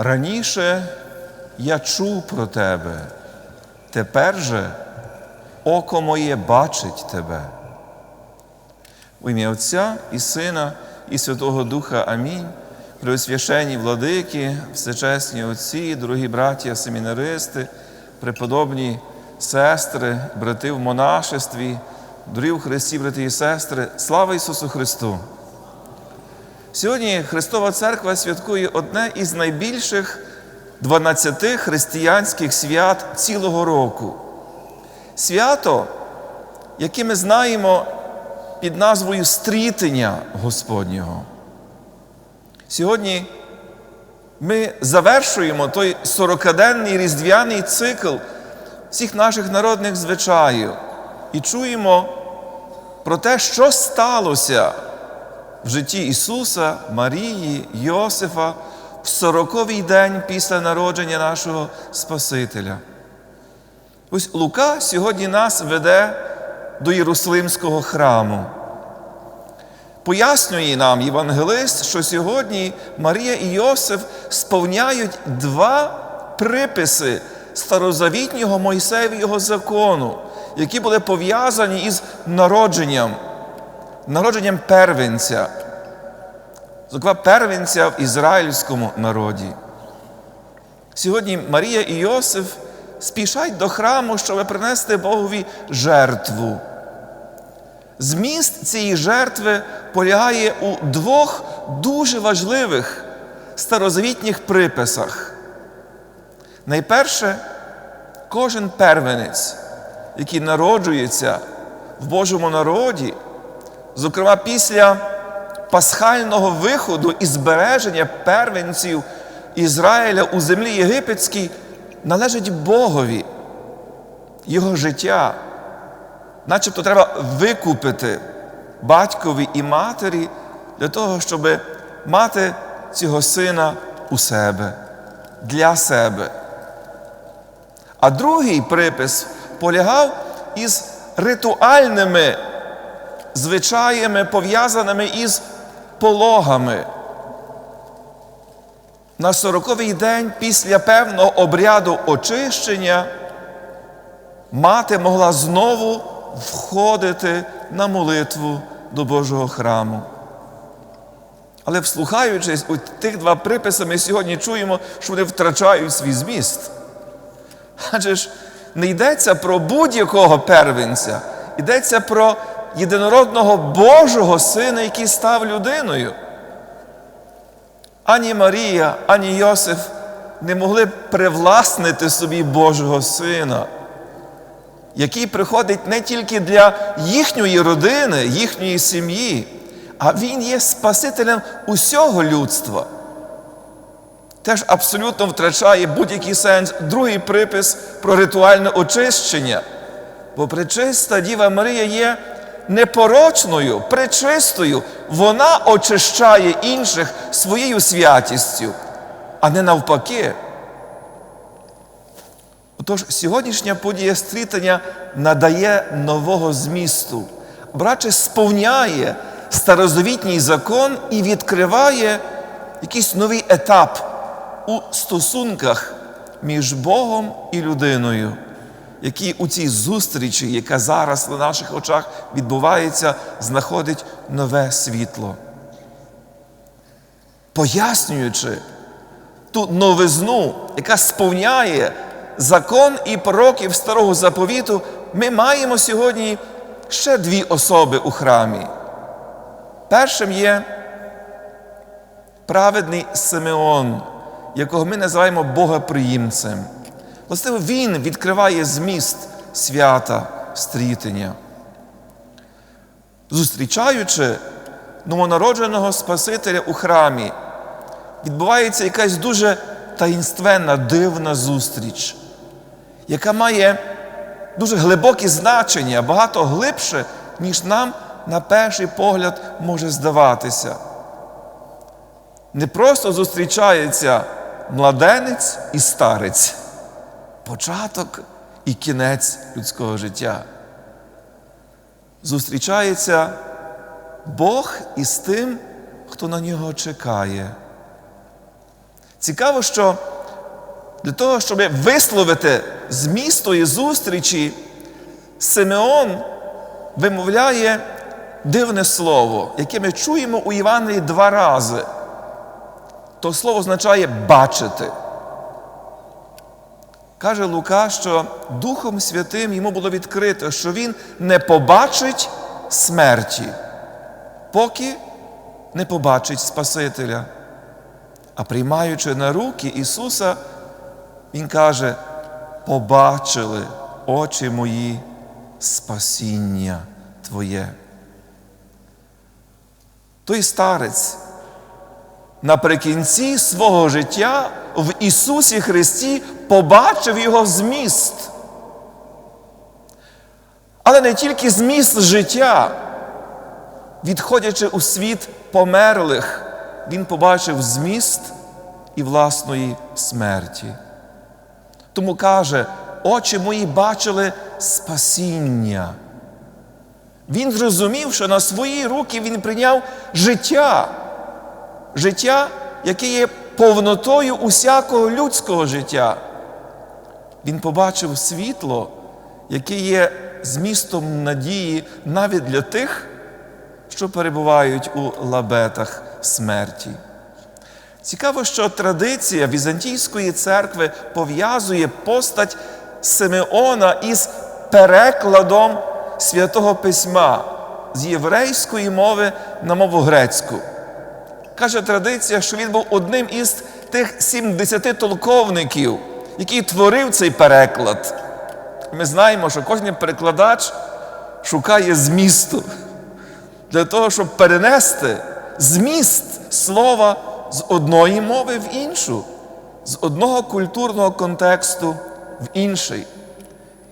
Раніше я чув про тебе, тепер же око моє бачить тебе. В ім'я Отця і Сина, і Святого Духа Амінь. Преосвященні владики, всечесні отці, дорогі браття, семінаристи, преподобні сестри, брати в монашестві, дорогі в Христі, брати і сестри, слава Ісусу Христу! Сьогодні Христова Церква святкує одне із найбільших 12 християнських свят цілого року. Свято, яке ми знаємо під назвою Стрітення Господнього. Сьогодні ми завершуємо той 40-денний різдвяний цикл всіх наших народних звичаїв і чуємо про те, що сталося в житті Ісуса, Марії, Йосифа в 40-й день після народження нашого Спасителя. Ось Лука сьогодні нас веде до Єрусалимського храму. Пояснює нам Євангелист, що сьогодні Марія і Йосиф сповняють два приписи старозавітнього Мойсеєвого закону, які були пов'язані із народженням, народженням первенця, зокрема первенця в ізраїльському народі. Сьогодні Марія і Йосиф спішать до храму, щоб принести Богові жертву. Зміст цієї жертви полягає у двох дуже важливих старозавітніх приписах. Найперше, кожен первенець, який народжується в Божому народі, зокрема після пасхального виходу і збереження первенців Ізраїля у землі єгипетській, належить Богові, Його життя. Начебто треба викупити батькові і матері для того, щоб мати цього сина у себе, для себе. А другий припис полягав із ритуальними звичаями, пов'язаними із пологами. На сороковий день після певного обряду очищення мати могла знову входити на молитву до Божого храму. Але вслухаючись у тих два приписи, ми сьогодні чуємо, що вони втрачають свій зміст. Адже ж не йдеться про будь-якого первенця, йдеться про єдинородного Божого Сина, який став людиною. Ані Марія, ані Йосиф не могли привласнити собі Божого Сина який приходить не тільки для їхньої родини, їхньої сім'ї, а Він є Спасителем усього людства. Теж абсолютно втрачає будь-який сенс другий припис про ритуальне очищення. Бо пречиста Діва Марія є непорочною, пречистою, вона очищає інших своєю святістю, а не навпаки. Отож, сьогоднішня подія стрітання надає нового змісту, братче сповняє старозавітній закон і відкриває якийсь новий етап у стосунках між Богом і людиною, який у цій зустрічі, яка зараз на наших очах відбувається, знаходить нове світло. Пояснюючи ту новизну, яка сповняє закон і пророків старого заповіту, ми маємо сьогодні ще дві особи у храмі. Першим є праведний Симеон, якого ми називаємо Богоприємцем. Власне, він відкриває зміст свята стрітення. Зустрічаючи новонародженого Спасителя у храмі, відбувається якась дуже таїнственна, дивна зустріч яка має дуже глибоке значення, багато глибше, ніж нам на перший погляд може здаватися. Не просто зустрічається младенець і старець, початок і кінець людського життя. Зустрічається Бог із тим, хто на нього чекає. Цікаво, що для того, щоб висловити зміст тої зустрічі, Симеон вимовляє дивне слово, яке ми чуємо у Івангелії два рази. То слово означає бачити. Каже Лука, що Духом Святим йому було відкрито, що він не побачить смерті, поки не побачить Спасителя. А приймаючи на руки Ісуса, Він каже: побачили очі мої спасіння Твоє. Той старець наприкінці свого життя в Ісусі Христі побачив Його зміст. Але не тільки зміст життя, відходячи у світ померлих, Він побачив зміст і власної смерті. Тому каже, очі мої бачили спасіння. Він зрозумів, що на свої руки він прийняв життя, життя, яке є повнотою усякого людського життя. Він побачив світло, яке є змістом надії навіть для тих, що перебувають у лабетах смерті. Цікаво, що традиція Візантійської церкви пов'язує постать Симеона із перекладом святого письма з єврейської мови на мову грецьку. Каже традиція, що він був одним із тих 70 толковників, який творив цей переклад. Ми знаємо, що кожен перекладач шукає змісту для того, щоб перенести зміст слова з одної мови в іншу, з одного культурного контексту в інший.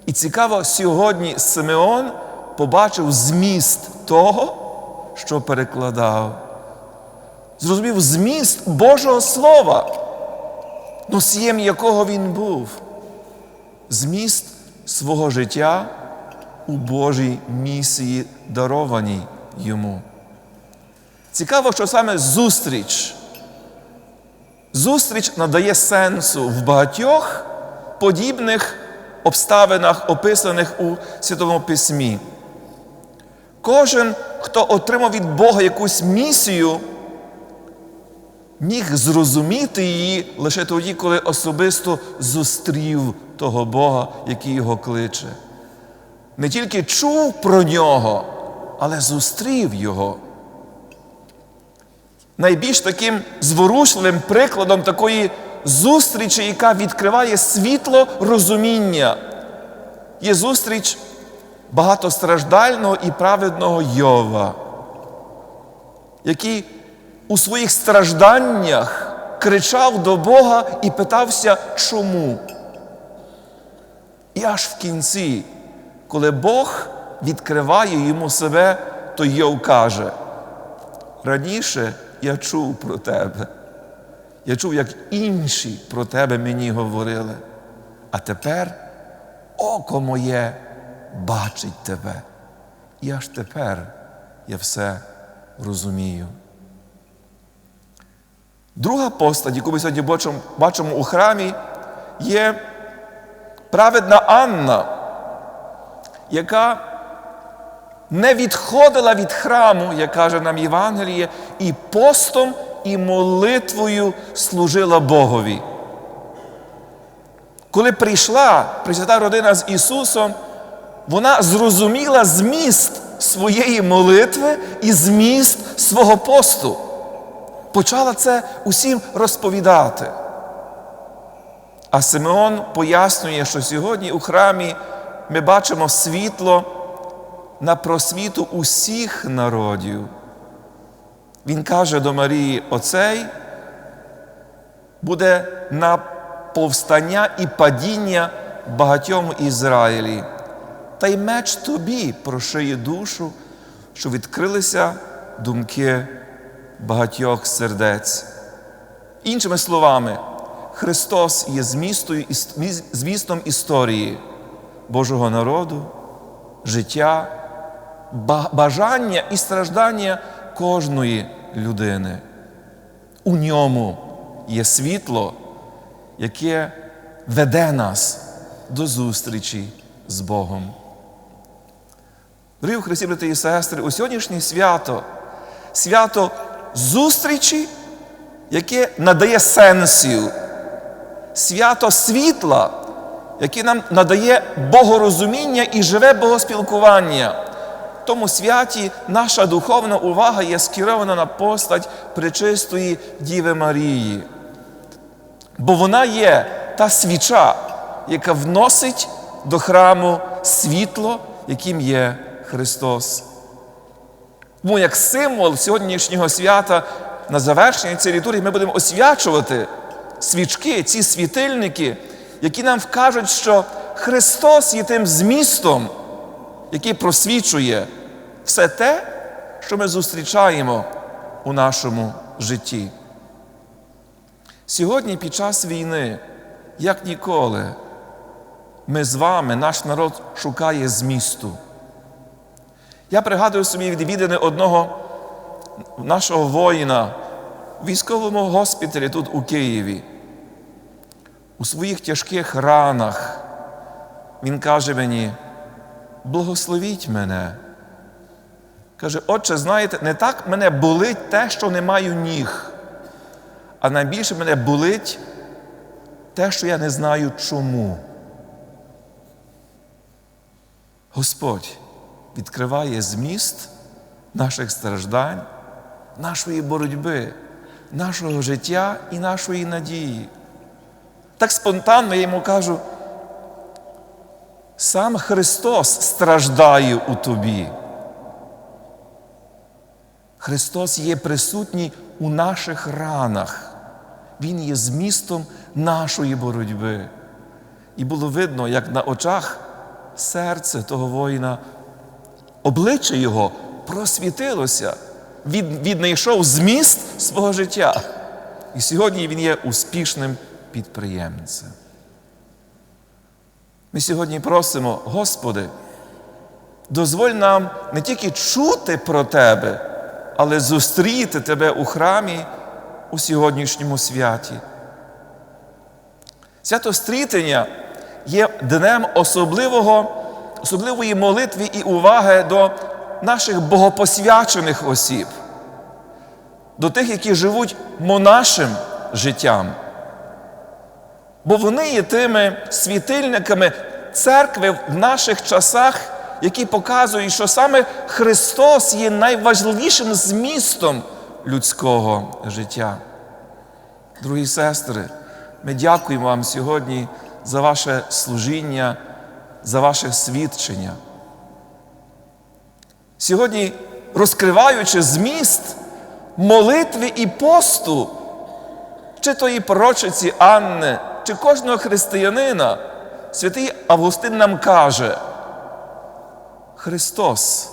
І цікаво, сьогодні Симеон побачив зміст того, що перекладав. Зрозумів зміст Божого Слова, носієм якого він був, зміст свого життя у Божій місії, дарованій йому. Цікаво, що саме зустріч. Зустріч надає сенсу в багатьох подібних обставинах, описаних у Святому Письмі. Кожен, хто отримав від Бога якусь місію, міг зрозуміти її лише тоді, коли особисто зустрів того Бога, який його кличе. Не тільки чув про нього, але зустрів його. Найбільш таким зворушливим прикладом такої зустрічі, яка відкриває світло розуміння, є зустріч багатостраждального і праведного Йова, який у своїх стражданнях кричав до Бога і питався, чому. І аж в кінці, коли Бог відкриває йому себе, то Йов каже, раніше я чув про тебе. Я чув, як інші про тебе мені говорили. А тепер око моє бачить тебе. І аж тепер я все розумію. Друга постать, яку ми сьогодні бачимо, бачимо у храмі, є праведна Анна, яка не відходила від храму, як каже нам Євангеліє, і постом і молитвою служила Богові. Коли прийшла Пресвята родина з Ісусом, вона зрозуміла зміст своєї молитви і зміст свого посту. Почала це усім розповідати. А Симеон пояснює, що сьогодні у храмі ми бачимо світло на просвіту усіх народів. Він каже до Марії: Оцей буде на повстання і падіння багатьом Ізраїлі. Та й меч тобі прошиє душу, що відкрилися думки багатьох сердець. Іншими словами, Христос є змістою, змістом історії Божого народу, життя, бажання і страждання кожної людини. У ньому є світло, яке веде нас до зустрічі з Богом. Дорогі Христі, брати і сестри, у сьогоднішнє свято, свято зустрічі, яке надає сенсів, свято світла, яке нам надає богорозуміння і живе богоспілкування. В тому святі наша духовна увага є скерована на постать пречистої Діви Марії. Бо вона є та свіча, яка вносить до храму світло, яким є Христос. Тому як символ сьогоднішнього свята на завершення цієї літургії ми будемо освячувати свічки, ці світильники, які нам вкажуть, що Христос є тим змістом, який просвічує все те, що ми зустрічаємо у нашому житті. Сьогодні, під час війни, як ніколи, ми з вами, наш народ шукає змісту. Я пригадую собі відвідини одного нашого воїна в військовому госпіталі тут у Києві. У своїх тяжких ранах він каже мені, благословіть мене. Каже, отче, знаєте, не так мене болить те, що не маю ніг, а найбільше мене болить те, що я не знаю чому. Господь відкриває зміст наших страждань, нашої боротьби, нашого життя і нашої надії. Так спонтанно я йому кажу, сам Христос страждає у тобі. Христос є присутній у наших ранах. Він є змістом нашої боротьби. І було видно, як на очах серце того воїна, обличчя його просвітилося, він віднайшов зміст свого життя. І сьогодні він є успішним підприємцем. Ми сьогодні просимо, Господи, дозволь нам не тільки чути про Тебе, але зустріти Тебе у храмі у сьогоднішньому святі. Свято стрітення є днем особливого, особливої молитви і уваги до наших богопосвячених осіб, до тих, які живуть монашим життям. Бо вони є тими світильниками церкви в наших часах, які показують, що саме Христос є найважливішим змістом людського життя. Дорогі сестри, ми дякуємо вам сьогодні за ваше служіння, за ваше свідчення. Сьогодні, розкриваючи зміст молитви і посту, чи тої пророчиці Анни, чи кожного християнина, святий Августин нам каже, Христос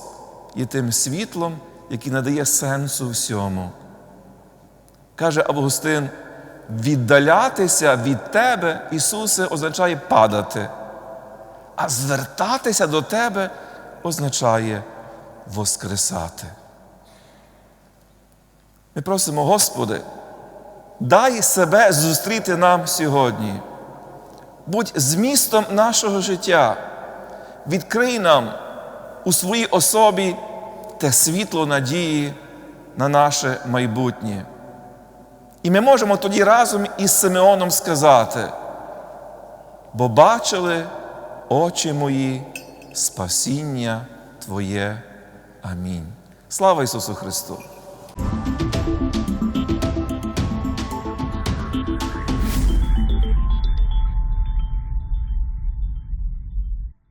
є тим світлом, який надає сенсу всьому. Каже Августин, віддалятися від Тебе, Ісусе, означає падати, а звертатися до Тебе означає воскресати. Ми просимо, Господи, дай себе зустріти нам сьогодні. Будь змістом нашого життя, відкрий нам у своїй особі те світло надії на наше майбутнє. І ми можемо тоді разом із Симеоном сказати, бо бачили очі мої спасіння Твоє. Амінь. Слава Ісусу Христу!